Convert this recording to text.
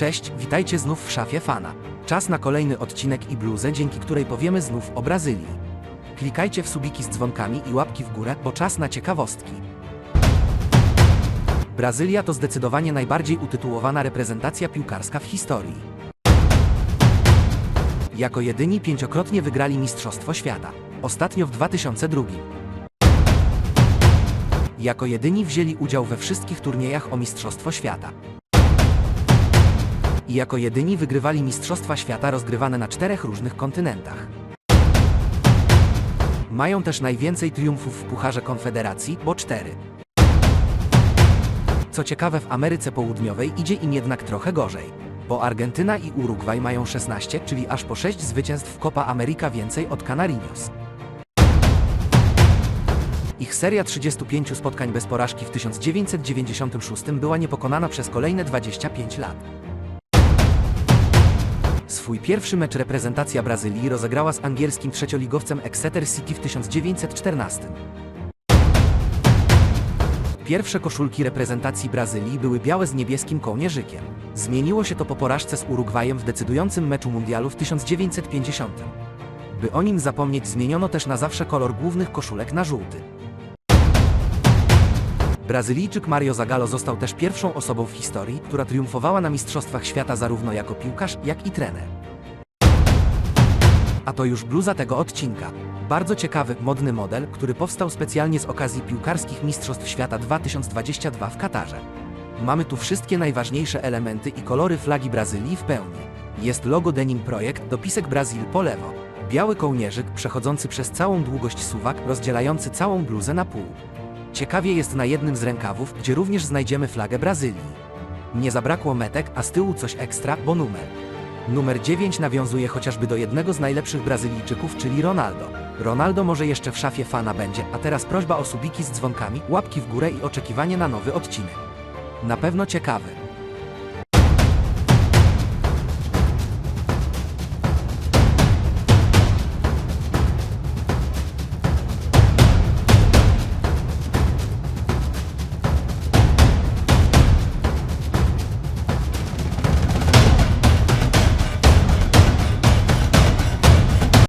Cześć, witajcie znów w szafie fana. Czas na kolejny odcinek i bluzę, dzięki której powiemy znów o Brazylii. Klikajcie w subiki z dzwonkami i łapki w górę, bo czas na ciekawostki. Brazylia to zdecydowanie najbardziej utytułowana reprezentacja piłkarska w historii. Jako jedyni pięciokrotnie wygrali Mistrzostwo Świata. Ostatnio w 2002. Jako jedyni wzięli udział we wszystkich turniejach o Mistrzostwo Świata. I jako jedyni wygrywali Mistrzostwa Świata rozgrywane na czterech różnych kontynentach. Mają też najwięcej triumfów w Pucharze Konfederacji, bo cztery. Co ciekawe, w Ameryce Południowej idzie im jednak trochę gorzej, bo Argentyna i Urugwaj mają 16, czyli aż po 6 zwycięstw w Copa America więcej od Canarinos. Ich seria 35 spotkań bez porażki w 1996 była niepokonana przez kolejne 25 lat. Swój pierwszy mecz reprezentacja Brazylii rozegrała z angielskim trzecioligowcem Exeter City w 1914. Pierwsze koszulki reprezentacji Brazylii były białe z niebieskim kołnierzykiem. Zmieniło się to po porażce z Urugwajem w decydującym meczu mundialu w 1950. By o nim zapomnieć, zmieniono też na zawsze kolor głównych koszulek na żółty. Brazylijczyk Mario Zagallo został też pierwszą osobą w historii, która triumfowała na Mistrzostwach Świata zarówno jako piłkarz, jak i trener. A to już bluza tego odcinka. Bardzo ciekawy, modny model, który powstał specjalnie z okazji piłkarskich Mistrzostw Świata 2022 w Katarze. Mamy tu wszystkie najważniejsze elementy i kolory flagi Brazylii w pełni. Jest logo Denim Projekt, dopisek Brazil po lewo. Biały kołnierzyk przechodzący przez całą długość suwak, rozdzielający całą bluzę na pół. Ciekawie jest na jednym z rękawów, gdzie również znajdziemy flagę Brazylii. Nie zabrakło metek, a z tyłu coś ekstra, bo numer. Numer 9 nawiązuje chociażby do jednego z najlepszych Brazylijczyków, czyli Ronaldo. Ronaldo może jeszcze w szafie fana będzie, a teraz prośba o subiki z dzwonkami, łapki w górę i oczekiwanie na nowy odcinek. Na pewno ciekawy.